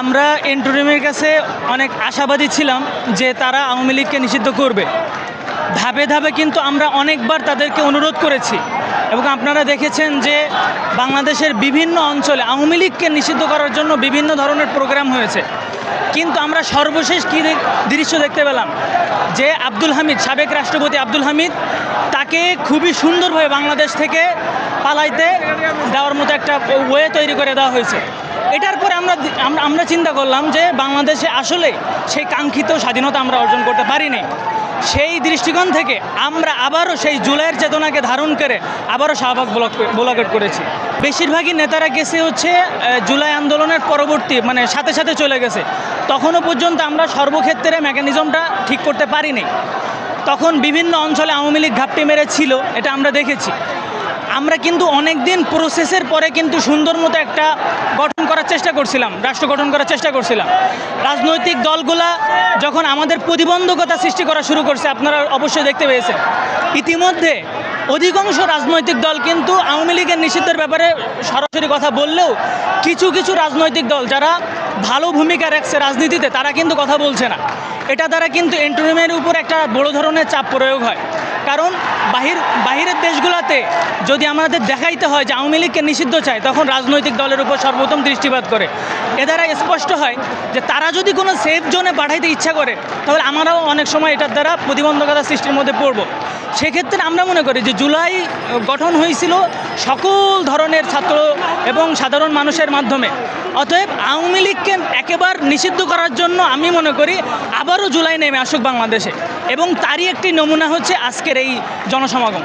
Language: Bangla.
আমরা এন্টুরিমের কাছে অনেক আশাবাদী ছিলাম যে তারা আওয়ামী লীগকে নিষিদ্ধ করবে। ধাপে ধাপে কিন্তু আমরা অনেকবার তাদেরকে অনুরোধ করেছি এবং আপনারা দেখেছেন যে বাংলাদেশের বিভিন্ন অঞ্চলে আওয়ামী লীগকে নিষিদ্ধ করার জন্য বিভিন্ন ধরনের প্রোগ্রাম হয়েছে। কিন্তু আমরা সর্বশেষ কী দৃশ্য দেখতে পেলাম যে আব্দুল হামিদ, সাবেক রাষ্ট্রপতি আব্দুল হামিদ, তাকে খুবই সুন্দরভাবে বাংলাদেশ থেকে পালাইতে দেওয়ার মতো একটা ওয়ে তৈরি করে দেওয়া হয়েছে। এটার পরে আমরা আমরা- চিন্তা করলাম যে বাংলাদেশে আসলে সেই কাঙ্ক্ষিত স্বাধীনতা আমরা অর্জন করতে পারিনি। সেই দৃষ্টিকোণ থেকে আমরা আবারও সেই জুলাইয়ের চেতনাকে ধারণ করে আবারও শাহবাগ ব্লক ব্লকেট করেছি। বেশিরভাগই নেতারা গেছে হচ্ছে জুলাই আন্দোলনের পরবর্তী মানে সাথে সাথে চলে গেছে। তখনও পর্যন্ত আমরা সর্বক্ষেত্রে মেকানিজমটা ঠিক করতে পারিনি। তখন বিভিন্ন অঞ্চলে আওয়ামী লীগ ঘাপটি মেরেছিল, এটা আমরা দেখেছি। আমরা কিন্তু অনেক দিন প্রসেসের পরে কিন্তু সুন্দর মতো একটা গঠন করার চেষ্টা করছিলাম, রাষ্ট্র গঠন করার চেষ্টা করছিলাম। রাজনৈতিক দলগুলা যখন আমাদের প্রতিবন্ধকতা সৃষ্টি করা শুরু করছে, আপনারা অবশ্যই দেখতে পেয়েছেন। ইতিমধ্যে অধিকাংশ রাজনৈতিক দল কিন্তু আওয়ামী লীগের নিষিদ্ধের ব্যাপারে সরাসরি কথা বললেও কিছু কিছু রাজনৈতিক দল যারা ভালো ভূমিকা রাখছে রাজনীতিতে, তারা কিন্তু কথা বলছে না। এটা দ্বারা কিন্তু এন্টুরিমের উপর একটা বড় ধরনের চাপ প্রয়োগ হয়। কারণ বাহির, বাহিরের দেশগুলোতে যদি আমাদের দেখাইতে হয় যে আওয়ামী লীগকে নিষিদ্ধ চায়, তখন রাজনৈতিক দলের উপর সর্বোত্তম দৃষ্টিপাত করে। এ দ্বারা স্পষ্ট হয় যে তারা যদি কোনো সেফ জোনে পাঠাইতে ইচ্ছা করে, তাহলে আমরাও অনেক সময় এটার দ্বারা প্রতিবন্ধকতা সৃষ্টির মধ্যে পড়ব। সেক্ষেত্রে আমরা মনে করি যে জুলাই গঠন হয়েছিল সকল ধরনের ছাত্র এবং সাধারণ মানুষের মাধ্যমে। অতএব আওয়ামী লীগকে একেবারে নিষিদ্ধ করার জন্য আমি মনে করি আবারও জুলাই নেমে আসুক বাংলাদেশে এবং তারই একটি নমুনা হচ্ছে আজকের এই জনসমাগম।